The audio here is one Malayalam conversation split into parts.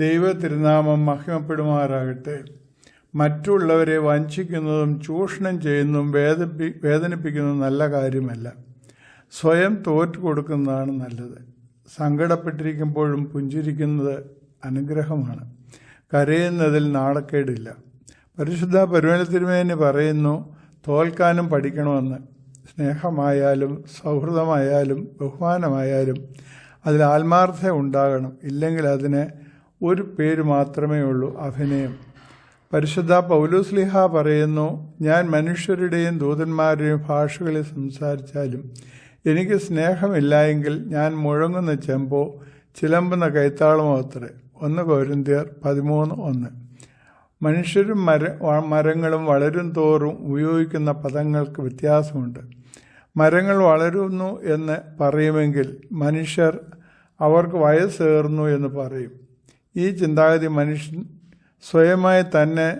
ദൈവ തിരുനാമം മഹിമപ്പെടുമാറാകട്ടെ. മറ്റുള്ളവരെ വഞ്ചിക്കുന്നതും ചൂഷണം ചെയ്യുന്നതും വേദപ്പി വേദനിപ്പിക്കുന്നതും നല്ല കാര്യമല്ല. സ്വയം തോറ്റു കൊടുക്കുന്നതാണ് നല്ലത്. സങ്കടപ്പെട്ടിരിക്കുമ്പോഴും പുഞ്ചിരിക്കുന്നത് അനുഗ്രഹമാണ്. കരയുന്നതിൽ നാടക്കേടില്ല പരിശുദ്ധ പരുവനത്തിരുമേനി പറയുന്നു തോൽക്കാനും പഠിക്കണമെന്ന്. സ്നേഹമായാലും സൗഹൃദമായാലും ബഹുമാനമായാലും അതിൽ ആത്മാർത്ഥത ഉണ്ടാകണം. ഇല്ലെങ്കിൽ അതിന് ഒരു പേര് മാത്രമേ ഉള്ളൂ അഭിനയം. പരിശുദ്ധ പൗലോസ്ലിഹ പറയുന്നു ഞാൻ മനുഷ്യരുടെയും ദൂതന്മാരുടെയും ഭാഷകളിൽ സംസാരിച്ചാലും എനിക്ക് സ്നേഹമില്ലായെങ്കിൽ ഞാൻ മുഴങ്ങുന്ന ചെമ്പോ ചിലമ്പുന്ന കൈത്താളമോ അത്രേ. ഒന്ന് കോരിന്തിയർ പതിമൂന്ന് ഒന്ന്. മനുഷ്യരും മര മരങ്ങളും വളരും തോറും ഉപയോഗിക്കുന്ന പദങ്ങൾക്ക് വ്യത്യാസമുണ്ട്. മരങ്ങൾ വളരുന്നു എന്ന് പറയുമെങ്കിൽ മനുഷ്യർ അവർക്ക് വയസ്സേറുന്നു എന്ന് പറയും. ഈ ചിന്താഗതി മനുഷ്യൻ സ്വയമായി തന്നെ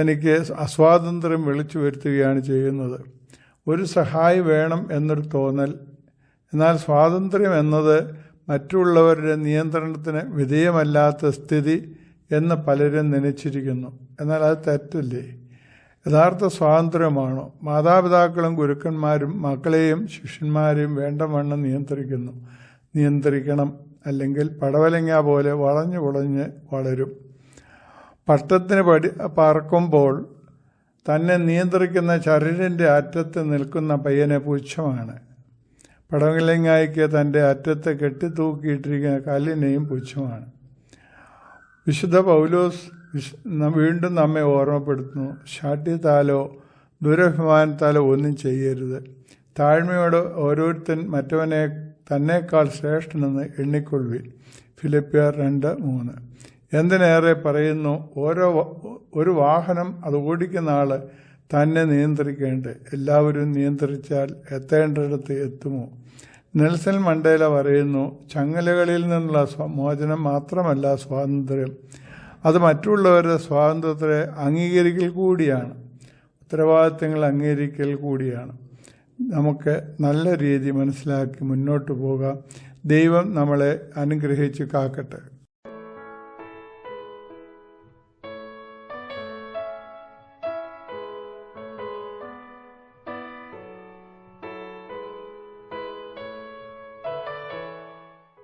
തനിക്ക് അസ്വാതന്ത്ര്യം വിളിച്ചു വരുത്തുകയാണ് ചെയ്യുന്നത്. ഒരു സഹായി വേണം എന്നൊരു തോന്നൽ. എന്നാൽ സ്വാതന്ത്ര്യം എന്നത് മറ്റുള്ളവരുടെ നിയന്ത്രണത്തിന് വിധേയമല്ലാത്ത സ്ഥിതി എന്ന് പലരും നനച്ചിരിക്കുന്നു. എന്നാൽ അത് തെറ്റല്ലേ? യഥാർത്ഥ സ്വാതന്ത്ര്യമാണോ? മാതാപിതാക്കളും ഗുരുക്കന്മാരും മക്കളെയും ശിഷ്യന്മാരെയും വേണ്ടവണ്ണം നിയന്ത്രിക്കുന്നു. നിയന്ത്രിക്കണം. അല്ലെങ്കിൽ പടവലങ്ങ പോലെ വളഞ്ഞു വളഞ്ഞ് വളരും. പട്ടത്തിന് പടി പറക്കുമ്പോൾ തന്നെ നിയന്ത്രിക്കുന്ന ചരടിന്റെ അറ്റത്ത് നിൽക്കുന്ന പയ്യനെ പുച്ഛമാണ്. പടവലങ്ങായ്ക്ക് തന്റെ അറ്റത്ത് കെട്ടിത്തൂക്കിയിട്ടിരിക്കുന്ന കല്ലിനെയും പുച്ഛമാണ്. വിശുദ്ധ പൗലോസ് വീണ്ടും നമ്മെ ഓർമ്മപ്പെടുത്തുന്നു. ശാഠ്യത്താലോ ദുരഭിമാനത്താലോ ഒന്നും ചെയ്യരുത്. താഴ്മയോട് ഓരോരുത്തൻ മറ്റവനെ തന്നേക്കാൾ ശ്രേഷ്ഠനെന്ന് എണ്ണിക്കൊള്ളുവിൻ. ഫിലിപ്പിയർ രണ്ട് മൂന്ന്. എന്തിനേറെ പറയുന്നു ഓരോ ഒരു വാഹനം അത് ഓടിക്കുന്ന ആൾ തന്നെ നിയന്ത്രിക്കേണ്ട? എല്ലാവരും നിയന്ത്രിച്ചാൽ എത്തേണ്ടിടത്ത് എത്തുമോ? നെൽസൺ മണ്ടേല പറയുന്നു ചങ്ങലകളിൽ നിന്നുള്ള മോചനം മാത്രമല്ല സ്വാതന്ത്ര്യം. അത് മറ്റുള്ളവരുടെ സ്വാതന്ത്ര്യത്തെ അംഗീകരിക്കൽ കൂടിയാണ്. ഉത്തരവാദിത്തങ്ങൾ അംഗീകരിക്കൽ കൂടിയാണ്. നമുക്ക് നല്ല രീതി മനസ്സിലാക്കി മുന്നോട്ട് പോകാം. ദൈവം നമ്മളെ അനുഗ്രഹിച്ച് കാക്കട്ടെ.